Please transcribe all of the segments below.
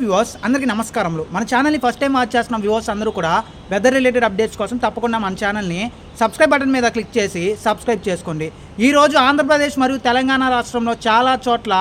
Viewers అందరికీ నమస్కారములు. మన ఛానల్ని ఫస్ట్ టైం వాచ్ చేస్తున్న వ్యూవర్స్ అందరూ కూడా వెదర్ రిలేటెడ్ అప్డేట్స్ కోసం తప్పకుండా మన ఛానల్ని సబ్స్క్రైబ్ బటన్ మీద క్లిక్ చేసి సబ్స్క్రైబ్ చేసుకోండి. ఈరోజు ఆంధ్రప్రదేశ్ మరియు తెలంగాణ రాష్ట్రంలో చాలా చోట్ల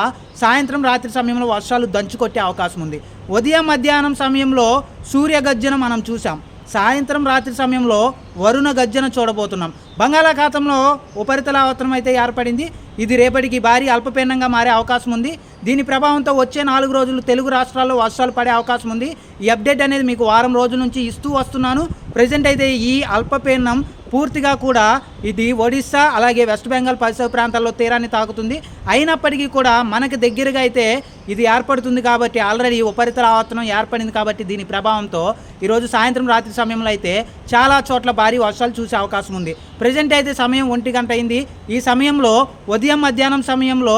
సాయంత్రం రాత్రి సమయంలో వర్షాలు దంచుకొట్టే అవకాశం ఉంది. ఉదయం మధ్యాహ్నం సమయంలో సూర్య గర్జన మనం చూసాం సాయంత్రం రాత్రి సమయంలో వరుణ గర్జన చూడబోతున్నాం. బంగాళాఖాతంలో ఉపరితల అవతరం అయితే ఏర్పడింది. ఇది రేపటికి భారీ అల్పపీడనంగా మారే అవకాశం ఉంది. దీని ప్రభావంతో వచ్చే నాలుగు రోజులు తెలుగు రాష్ట్రాల్లో వర్షాలు పడే అవకాశం ఉంది. ఈ అప్డేట్ అనేది మీకు వారం రోజుల నుంచి ఇస్తూ వస్తున్నాను. ప్రజెంట్ అయితే ఈ అల్పపీడనం పూర్తిగా కూడా ఇది ఒడిస్సా అలాగే వెస్ట్ బెంగాల్ పరిసర ప్రాంతాల్లో తీరాన్ని తాకుతుంది. అయినప్పటికీ కూడా మనకి దగ్గరగా అయితే ఇది ఏర్పడుతుంది కాబట్టి ఆల్రెడీ ఉపరితల ఆవర్తనం ఏర్పడింది కాబట్టి దీని ప్రభావంతో ఈరోజు సాయంత్రం రాత్రి సమయంలో అయితే చాలా చోట్ల భారీ వర్షాలు చూసే అవకాశం ఉంది. ప్రజెంట్ అయితే సమయం ఒంటి గంట అయింది. ఈ సమయంలో ఉదయం మధ్యాహ్నం సమయంలో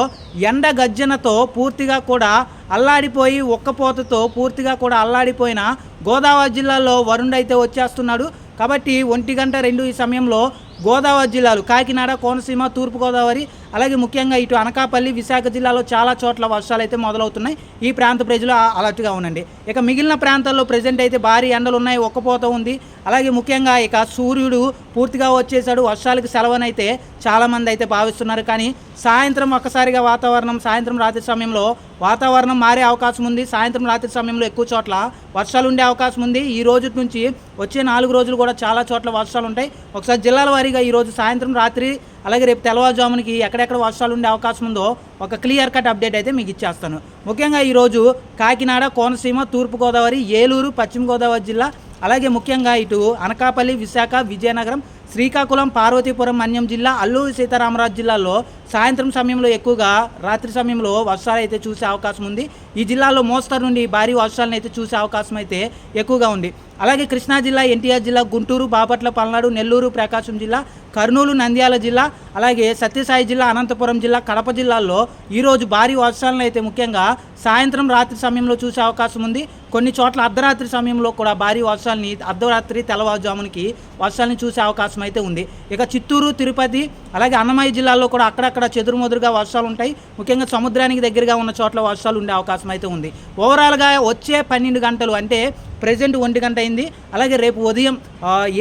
ఎండ గర్జనతో పూర్తిగా కూడా అల్లాడిపోయి ఒక్కపోతతో పూర్తిగా కూడా అల్లాడిపోయిన గోదావరి జిల్లాలో వరుణ్ అయితే వచ్చేస్తున్నాడు. కాబట్టి ఒంటి గంట రెండు ఈ సమయంలో గోదావరి జిల్లాలు కాకినాడ కోనసీమ తూర్పుగోదావరి అలాగే ముఖ్యంగా ఇటు అనకాపల్లి విశాఖ జిల్లాలో చాలా చోట్ల వర్షాలు అయితే మొదలవుతున్నాయి. ఈ ప్రాంత ప్రజలు అలర్ట్గా ఉండండి. ఇక మిగిలిన ప్రాంతాల్లో ప్రజెంట్ అయితే భారీ ఎండలు ఉన్నాయి ఒక్కపోత ఉంది. అలాగే ముఖ్యంగా ఇక సూర్యుడు పూర్తిగా వచ్చేసాడు వర్షాలకు సెలవునైతే చాలామంది అయితే భావిస్తున్నారు. కానీ సాయంత్రం ఒక్కసారిగా వాతావరణం సాయంత్రం రాత్రి సమయంలో వాతావరణం మారే అవకాశం ఉంది. సాయంత్రం రాత్రి సమయంలో ఎక్కువ చోట్ల వర్షాలు ఉండే అవకాశం ఉంది. ఈ రోజు నుంచి వచ్చే నాలుగు రోజులు కూడా చాలా చోట్ల వర్షాలు ఉంటాయి. ఒకసారి జిల్లాల వారీగా ఈ రోజు సాయంత్రం రాత్రి అలాగే రేపు తెల్లవారుజామునికి ఎక్కడెక్కడ వర్షాలు ఉండే అవకాశం ఉందో ఒక క్లియర్ కట్ అప్డేట్ అయితే మీకు ఇచ్చేస్తాను. ముఖ్యంగా ఈరోజు కాకినాడ కోనసీమ తూర్పుగోదావరి ఏలూరు పశ్చిమ గోదావరి జిల్లా అలాగే ముఖ్యంగా ఇటు అనకాపల్లి విశాఖ విజయనగరం శ్రీకాకుళం పార్వతీపురం మన్యం జిల్లా అల్లూరి సీతారామరాజు జిల్లాలో సాయంత్రం సమయంలో ఎక్కువగా రాత్రి సమయంలో వర్షాలు అయితే చూసే అవకాశం ఉంది. ఈ జిల్లాలో మోస్తరు నుండి భారీ వర్షాలను అయితే చూసే అవకాశం అయితే ఎక్కువగా ఉంది. అలాగే కృష్ణా జిల్లా ఎన్టీఆర్ జిల్లా గుంటూరు బాపట్ల పల్నాడు నెల్లూరు ప్రకాశం జిల్లా కర్నూలు నంద్యాల జిల్లా అలాగే సత్యసాయి జిల్లా అనంతపురం జిల్లా కడప జిల్లాల్లో ఈరోజు భారీ వర్షాలను అయితే ముఖ్యంగా సాయంత్రం రాత్రి సమయంలో చూసే అవకాశం ఉంది. కొన్ని చోట్ల అర్ధరాత్రి సమయంలో కూడా భారీ వర్షాలని అర్ధరాత్రి తెల్లవారుజామునికి వర్షాలని చూసే అవకాశం అయితే ఉంది. ఇక చిత్తూరు తిరుపతి అలాగే అన్నమయ్య జిల్లాల్లో కూడా అక్కడక్కడ చెదురుమదురుగా వర్షాలు ఉంటాయి. ముఖ్యంగా సముద్రానికి దగ్గరగా ఉన్న చోట్ల వర్షాలు ఉండే అవకాశం అయితే ఉంది. ఓవరాల్గా వచ్చే పన్నెండు గంటలు అంటే ప్రజెంట్ ఒంటి గంట అయింది. అలాగే రేపు ఉదయం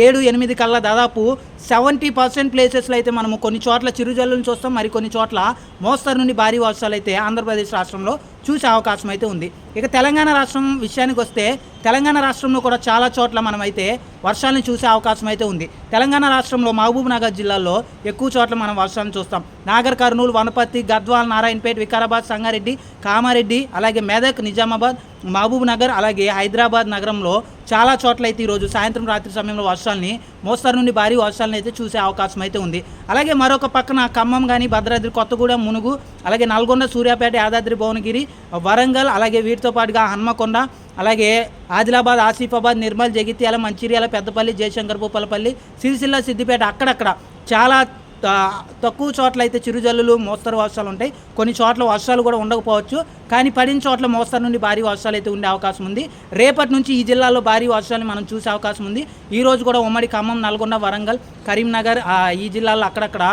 ఏడు ఎనిమిది కల్లా దాదాపు సెవెంటీ పర్సెంట్ ప్లేసెస్లో అయితే మనము కొన్ని చోట్ల చిరుజల్లు చూస్తాం. మరి కొన్ని చోట్ల మోస్తరు నుండి భారీ వర్షాలు అయితే ఆంధ్రప్రదేశ్ రాష్ట్రంలో చూసే అవకాశం అయితే ఉంది. ఇక తెలంగాణ రాష్ట్రం విషయానికి వస్తే తెలంగాణ రాష్ట్రంలో కూడా చాలా చోట్ల మనమైతే వర్షాలను చూసే అవకాశం అయితే ఉంది. తెలంగాణ రాష్ట్రంలో మహబూబ్ నగర్ జిల్లాలో ఎక్కువ చోట్ల మనం వర్షాలను చూస్తాం. నాగర్ కర్నూలు వనపర్తి గద్వాల్ నారాయణపేట వికారాబాద్ సంగారెడ్డి కామారెడ్డి అలాగే మెదక్ నిజామాబాద్ మహబూబ్ నగర్ అలాగే హైదరాబాద్ నగరంలో చాలా చోట్ల అయితే ఈరోజు సాయంత్రం రాత్రి సమయంలో వర్షాలని మోస్తరు నుండి భారీ వర్షాలను అయితే చూసే అవకాశం అయితే ఉంది. అలాగే మరొక పక్కన ఖమ్మం కానీ భద్రాద్రి కొత్తగూడెం మునుగు అలాగే నల్గొండ సూర్యాపేట యాదాద్రి భువనగిరి వరంగల్ అలాగే వీటితో పాటుగా హన్మకొండ అలాగే ఆదిలాబాద్ ఆసిఫాబాద్ నిర్మల్ జగిత్యాల మంచిర్యాల పెద్దపల్లి జయశంకర్ భూపాలపల్లి సిరిసిల్ల సిద్దిపేట అక్కడక్కడ చాలా తక్కువ చోట్ల అయితే చిరుజల్లులు మోస్తరు వర్షాలు ఉంటాయి. కొన్ని చోట్ల వర్షాలు కూడా ఉండకపోవచ్చు. కానీ పడిన చోట్ల మోస్తరు నుండి భారీ వర్షాలు అయితే ఉండే అవకాశం ఉంది. రేపటి నుంచి ఈ జిల్లాలో భారీ వర్షాలు మనం చూసే అవకాశం ఉంది. ఈరోజు కూడా ఉమ్మడి ఖమ్మం నల్గొండ వరంగల్ కరీంనగర్ ఈ జిల్లాల్లో అక్కడక్కడ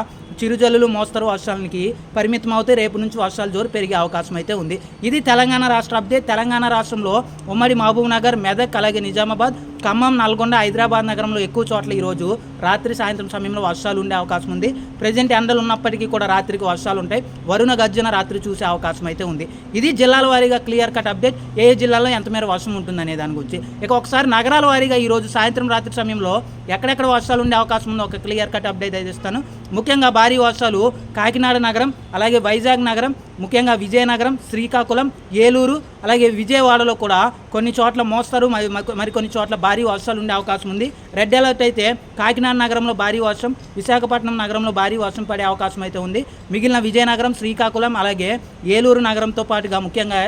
చిరుజల్లులు మోస్తరు వర్షాలకి. పరిమితం అవుతే రేపు నుంచి వర్షాలు జోరు పెరిగే అవకాశం అయితే ఉంది. ఇది తెలంగాణ రాష్ట్ర అప్డేట్. తెలంగాణ రాష్ట్రంలో ఉమ్మడి మహబూబ్ నగర్ మెదక్ అలాగే నిజామాబాద్ ఖమ్మం నల్గొండ హైదరాబాద్ నగరంలో ఎక్కువ చోట్ల ఈరోజు రాత్రి సాయంత్రం సమయంలో వర్షాలు ఉండే అవకాశం ఉంది. ప్రజెంట్ ఎండలు ఉన్నప్పటికీ కూడా రాత్రికి వర్షాలు ఉంటాయి. వరుణ గర్జన రాత్రి చూసే అవకాశం అయితే ఉంది. ఇది జిల్లాల వారీగా క్లియర్ కట్ అప్డేట్. ఏ జిల్లాలో ఎంత మేర వర్షం ఉంటుందనే దాని గురించి. ఇక ఒకసారి నగరాల వారీగా ఈరోజు సాయంత్రం రాత్రి సమయంలో ఎక్కడెక్కడ వర్షాలు ఉండే అవకాశం ఉందో ఒక క్లియర్ కట్ అప్డేట్ అయితే ఇస్తాను. ముఖ్యంగా భారీ వర్షాలు కాకినాడ నగరం అలాగే వైజాగ్ నగరం ముఖ్యంగా విజయనగరం శ్రీకాకుళం ఏలూరు అలాగే విజయవాడలో కూడా కొన్ని చోట్ల మోస్తారు మరి మరికొన్ని చోట్ల భారీ వర్షాలు ఉండే అవకాశం ఉంది. రెడ్ అలర్ట్ అయితే కాకినాడ నగరంలో భారీ వర్షం విశాఖపట్నం నగరంలో భారీ వర్షం పడే అవకాశం అయితే ఉంది. మిగిలిన విజయనగరం శ్రీకాకుళం అలాగే ఏలూరు నగరంతో పాటుగా ముఖ్యంగా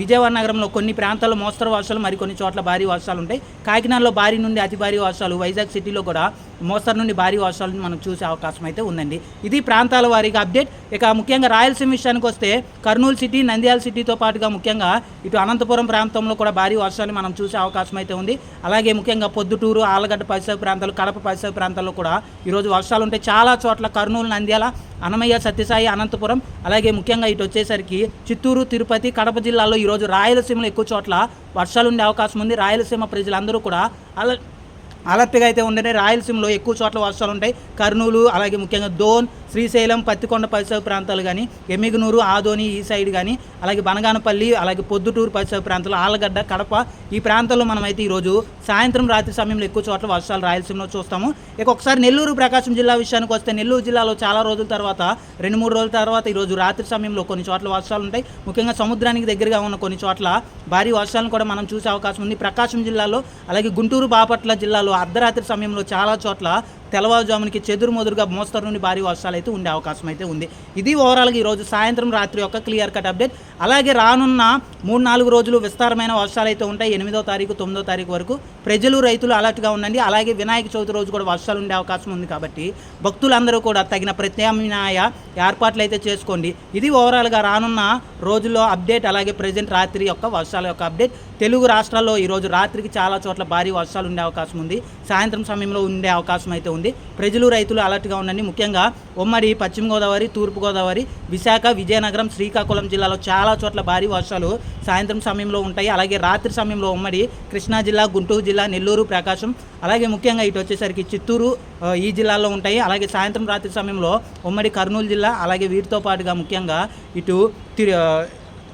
విజయవాడ నగరంలో కొన్ని ప్రాంతాల్లో మోస్తరు వర్షాలు మరికొన్ని చోట్ల భారీ వర్షాలు ఉంటాయి. కాకినాడలో భారీ నుండి అతి భారీ వర్షాలు వైజాగ్ సిటీలో కూడా మోస్తరు నుండి భారీ వర్షాలను మనం చూసే అవకాశం అయితే ఉందండి. ఇది ప్రాంతాల వారీగా అప్డేట్. ఇక ముఖ్యంగా రాయలసీమ విషయానికి వస్తే కర్నూలు సిటీ నంద్యాల సిటీతో పాటుగా ముఖ్యంగా ఇటు అనంతపురం ప్రాంతంలో కూడా భారీ వర్షాలు మనం చూసే అవకాశం అయితే ఉంది. అలాగే ముఖ్యంగా పొద్దుటూరు ఆలగడ్డ పరిసర ప్రాంతాలు కడప పరిసర ప్రాంతాల్లో కూడా ఈరోజు వర్షాలు ఉంటాయి చాలా చోట్ల కర్నూలు నంద్యాల అనమయ్య సత్యసాయి అనంతపురం అలాగే ముఖ్యంగా ఇటు వచ్చేసరికి చిత్తూరు తిరుపతి కడప జిల్లాలో ఈరోజు రాయలసీమలో ఎక్కువ చోట్ల వర్షాలు ఉండే అవకాశం ఉంది. రాయలసీమ ప్రజలందరూ కూడా అలా అలర్ట్గా అయితే ఉండే రాయలసీమలో ఎక్కువ చోట్ల వర్షాలు ఉంటాయి. కర్నూలు అలాగే ముఖ్యంగా దోన్ శ్రీశైలం పత్తికొండ పరిసర ప్రాంతాలు కానీ ఎమ్మిగనూరు ఆదోని ఈ సైడ్ కానీ అలాగే బనగానపల్లి అలాగే పొద్దుటూరు పరిసర ప్రాంతాలు ఆలగడ్డ కడప ఈ ప్రాంతాల్లో మనమైతే ఈరోజు సాయంత్రం రాత్రి సమయంలో ఎక్కువ చోట్ల వర్షాలు రాయలసీమలో చూస్తాము. ఇక ఒకసారి నెల్లూరు ప్రకాశం జిల్లా విషయానికి వస్తే నెల్లూరు జిల్లాలో చాలా రోజుల తర్వాత రెండు మూడు రోజుల తర్వాత ఈరోజు రాత్రి సమయంలో కొన్ని చోట్ల వర్షాలు ఉంటాయి. ముఖ్యంగా సముద్రానికి దగ్గరగా ఉన్న కొన్ని చోట్ల భారీ వర్షాలను కూడా మనం చూసే అవకాశం ఉంది. ప్రకాశం జిల్లాలో అలాగే గుంటూరు బాపట్ల జిల్లాలో అర్ధరాత్రి సమయంలో చాలా చోట్ల తెల్లవారుజామునికి చెదురుమదురుగా మోస్తరు నుండి భారీ వర్షాలు అయితే ఉండే అవకాశం అయితే ఉంది. ఇది ఓవరాల్గా ఈరోజు సాయంత్రం రాత్రి యొక్క క్లియర్ కట్ అప్డేట్. అలాగే రానున్న మూడు నాలుగు రోజులు విస్తారమైన వర్షాలు అయితే ఉంటాయి. ఎనిమిదో తారీఖు తొమ్మిదో తారీఖు వరకు ప్రజలు రైతులు అలర్ట్గా ఉండండి. అలాగే వినాయక చవితి రోజు కూడా వర్షాలు ఉండే అవకాశం ఉంది కాబట్టి భక్తులందరూ కూడా తగిన ప్రత్యామ్నాయ ఏర్పాట్లు అయితే చేసుకోండి. ఇది ఓవరాల్గా రానున్న రోజుల్లో అప్డేట్ అలాగే ప్రజెంట్ రాత్రి యొక్క వర్షాల యొక్క అప్డేట్. తెలుగు రాష్ట్రాల్లో ఈరోజు రాత్రికి చాలా చోట్ల భారీ వర్షాలు ఉండే అవకాశం ఉంది. సాయంత్రం సమయంలో ఉండే అవకాశం అయితే ఉంది. ప్రజలు రైతులు అలర్ట్గా ఉండండి. ముఖ్యంగా ఉమ్మడి పశ్చిమ గోదావరి తూర్పు గోదావరి విశాఖ విజయనగరం శ్రీకాకుళం జిల్లాలో చాలా చోట్ల భారీ వర్షాలు సాయంత్రం సమయంలో ఉంటాయి. అలాగే రాత్రి సమయంలో ఉమ్మడి కృష్ణా జిల్లా గుంటూరు జిల్లా నెల్లూరు ప్రకాశం అలాగే ముఖ్యంగా ఇటు వచ్చేసరికి చిత్తూరు ఈ జిల్లాలో ఉంటాయి. అలాగే సాయంత్రం రాత్రి సమయంలో ఉమ్మడి కర్నూలు జిల్లా అలాగే వీటితో పాటుగా ముఖ్యంగా ఇటు తిరు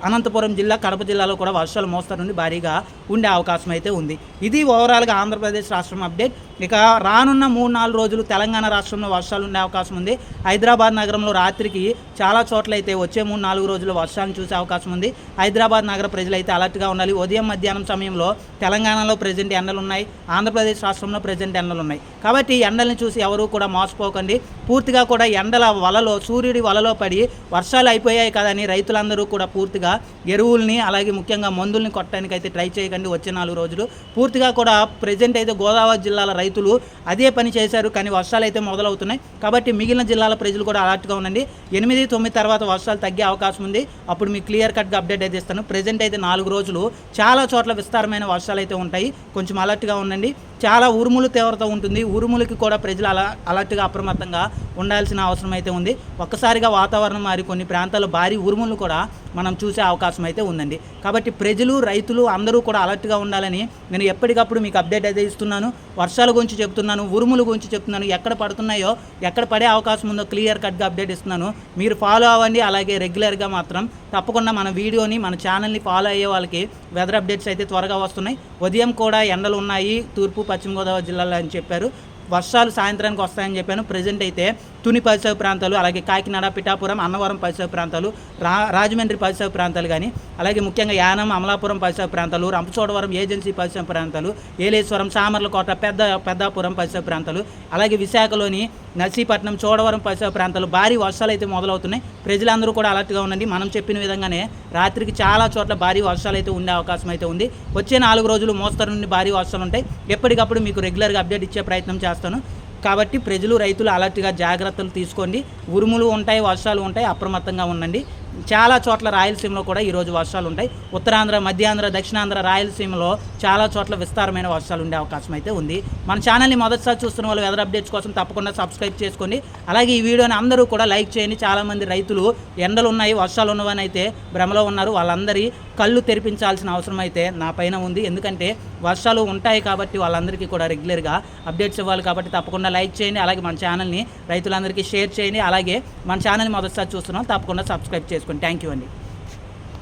అనంతపురం జిల్లా కడప జిల్లాలో కూడా వర్షాలు మోస్తారు నుండి భారీగా ఉండే అవకాశం అయితే ఉంది. ఇది ఓవరాల్గా ఆంధ్రప్రదేశ్ రాష్ట్రం అప్డేట్. ఇక రానున్న మూడు నాలుగు రోజులు తెలంగాణ రాష్ట్రంలో వర్షాలు ఉండే అవకాశం ఉంది. హైదరాబాద్ నగరంలో రాత్రికి చాలా చోట్ల అయితే వచ్చే మూడు నాలుగు రోజులు వర్షాలను చూసే అవకాశం ఉంది. హైదరాబాద్ నగర ప్రజలైతే అలర్ట్గా ఉండాలి. ఉదయం మధ్యాహ్నం సమయంలో తెలంగాణలో ప్రజెంట్ ఎండలు ఉన్నాయి ఆంధ్రప్రదేశ్ రాష్ట్రంలో ప్రజెంట్ ఎండలు ఉన్నాయి కాబట్టి ఎండల్ని చూసి ఎవరు కూడా మోసపోకండి. పూర్తిగా కూడా ఎండల వలలో సూర్యుడి వలలో పడి వర్షాలు అయిపోయాయి కదని రైతులందరూ కూడా పూర్తిగా ఎరువుల్ని అలాగే ముఖ్యంగా మందుల్ని కొట్టడానికి అయితే ట్రై చేయకండి. వచ్చే నాలుగు రోజులు. పూర్తిగా కూడా ప్రజెంట్ అయితే గోదావరి జిల్లాల రైతులు అదే పని చేశారు కానీ వర్షాలు అయితే మొదలవుతున్నాయి. కాబట్టి మిగిలిన జిల్లాల ప్రజలు కూడా అలర్ట్గా ఉండండి. ఎనిమిది తొమ్మిది తర్వాత వర్షాలు తగ్గే అవకాశం ఉంది. అప్పుడు మీకు క్లియర్ కట్గా అప్డేట్ అయితే ఇస్తాను. ప్రజెంట్ అయితే నాలుగు రోజులు చాలా చోట్ల విస్తారమైన వర్షాలు అయితే ఉంటాయి. కొంచెం అలర్ట్గా ఉండండి. చాలా ఉరుములు తీవ్రత ఉంటుంది. ఉరుములకి కూడా ప్రజలు అలా అలర్ట్గా అప్రమత్తంగా ఉండాల్సిన అవసరం అయితే ఉంది. ఒక్కసారిగా వాతావరణం మారి కొన్ని ప్రాంతాల్లో భారీ ఉరుములు కూడా మనం చూసే అవకాశం అయితే ఉందండి. కాబట్టి ప్రజలు రైతులు అందరూ కూడా అలర్ట్గా ఉండాలని నేను ఎప్పటికప్పుడు మీకు అప్డేట్ అయితే ఇస్తున్నాను. వర్షాల గురించి చెప్తున్నాను ఉరుముల గురించి చెప్తున్నాను ఎక్కడ పడుతున్నాయో ఎక్కడ పడే అవకాశం ఉందో క్లియర్ కట్గా అప్డేట్ ఇస్తున్నాను. మీరు ఫాలో అవ్వండి అలాగే రెగ్యులర్గా మాత్రం తప్పకుండా మన వీడియోని మన ఛానల్ని ఫాలో అయ్యే వాళ్ళకి వెదర్ అప్డేట్స్ అయితే త్వరగా వస్తున్నాయి. ఉదయం కూడా ఎండలు ఉన్నాయి తూర్పు పశ్చిమ గోదావరి జిల్లాలో అని చెప్పారు. వర్షాలు సాయంత్రానికి వస్తాయని చెప్పాను. ప్రజెంట్ అయితే తుని పరిసర ప్రాంతాలు అలాగే కాకినాడ పిఠాపురం అన్నవరం పరిసర ప్రాంతాలు రా రాజమండ్రి పరిసర ప్రాంతాలు కానీ అలాగే ముఖ్యంగా యానం అమలాపురం పరిసర ప్రాంతాలు రంపచోడవరం ఏజెన్సీ పరిసర ప్రాంతాలు ఏలేశ్వరం సామర్లకోట పెద్ద పెద్దాపురం పరిసర ప్రాంతాలు అలాగే విశాఖలోని నర్సీపట్నం చోడవరం పరిసర ప్రాంతాలు భారీ వర్షాలు అయితే మొదలవుతున్నాయి. ప్రజలందరూ కూడా అలర్ట్గా ఉండండి. మనం చెప్పిన విధంగానే రాత్రికి చాలా చోట్ల భారీ వర్షాలు అయితే ఉండే అవకాశం అయితే ఉంది. వచ్చే నాలుగు రోజులు మోస్తరు నుండి భారీ వర్షాలు ఉంటాయి. ఎప్పటికప్పుడు మీకు రెగ్యులర్గా అప్డేట్ ఇచ్చే ప్రయత్నం చేస్తాను. కాబట్టి ప్రజలు రైతులు అలర్ట్గా జాగ్రత్తలు తీసుకోండి. ఉరుములు ఉంటాయి వర్షాలు ఉంటాయి అప్రమత్తంగా ఉండండి. చాలా చోట్ల రాయలసీమలో కూడా ఈరోజు వర్షాలు ఉంటాయి. ఉత్తరాంధ్ర మధ్యాంధ్ర దక్షిణాంధ్ర రాయలసీమలో చాలా చోట్ల విస్తారమైన వర్షాలు ఉండే అవకాశం అయితే ఉంది. మన ఛానల్ని మొదటిసారి చూస్తున్న వాళ్ళు వెదర్ అప్డేట్స్ కోసం తప్పకుండా సబ్స్క్రైబ్ చేసుకోండి. అలాగే ఈ వీడియోని అందరూ కూడా లైక్ చేయండి. చాలామంది రైతులు ఎండలు ఉన్నాయి వర్షాలు ఉన్నవని అయితే భ్రమలో ఉన్నారు. వాళ్ళందరి కళ్ళు తెరిపించాల్సిన అవసరం అయితే నా పైన ఉంది. ఎందుకంటే వర్షాలు ఉంటాయి కాబట్టి వాళ్ళందరికీ కూడా రెగ్యులర్గా అప్డేట్స్ ఇవ్వాలి కాబట్టి తప్పకుండా లైక్ చేయండి. అలాగే మన ఛానల్ని రైతులందరికీ షేర్ చేయండి. అలాగే మన ఛానల్ని మొదటిసారి చూస్తున్నాం తప్పకుండా సబ్స్క్రైబ్ చేసుకోండి. చేసుకోండి థ్యాంక్ యూ అండి.